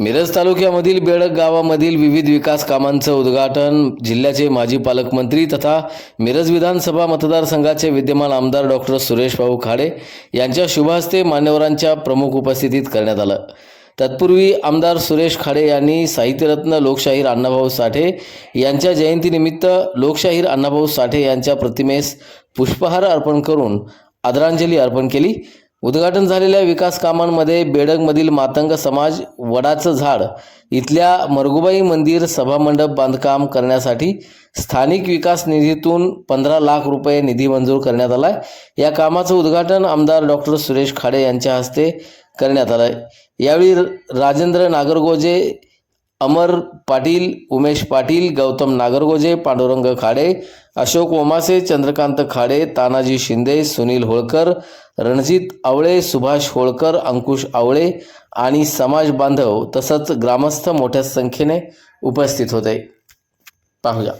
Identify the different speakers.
Speaker 1: मिरज तालुक्यामधील बेळक गावामधील विविध विकास कामांचं उद्घाटन जिल्ह्याचे माजी पालकमंत्री तथा मिरज विधानसभा मतदारसंघाचे विद्यमान आमदार डॉक्टर सुरेश भाऊ खाडे यांच्या शुभहस्ते मान्यवरांच्या प्रमुख उपस्थितीत करण्यात आलं. तत्पूर्वी आमदार सुरेश खाडे यांनी साहित्यरत्न लोकशाहीर अण्णाभाऊ साठे यांच्या जयंतीनिमित्त लोकशाहीर अण्णाभाऊ साठे यांच्या प्रतिमेस पुष्पहार अर्पण करून आदरांजली अर्पण केली. उद्घाटन झालेल्या विकास कामांमध्ये बेडगमधील मातंग समाज वडाचं झाड इथल्या मरगुबाई मंदिर सभामंडप बांधकाम करण्यासाठी स्थानिक विकास निधीतून पंधरा लाख रुपये निधी मंजूर करण्यात आला आहे या कामाचं उद्घाटन आमदार डॉक्टर सुरेश खाडे यांच्या हस्ते करण्यात आलं आहे यावेळी राजेंद्र नागरगोजे अमर पाटील उमेश पाटील गौतम नागरगोजे पांडुरंग खाडे अशोक ओमासे चंद्रकांत खाडे तानाजी शिंदे सुनील होळकर रणजित आवळे सुभाष होळकर अंकुश आवळे आणि समाज बांधव तसंच ग्रामस्थ मोठ्या संख्येने उपस्थित होते. पाहूया.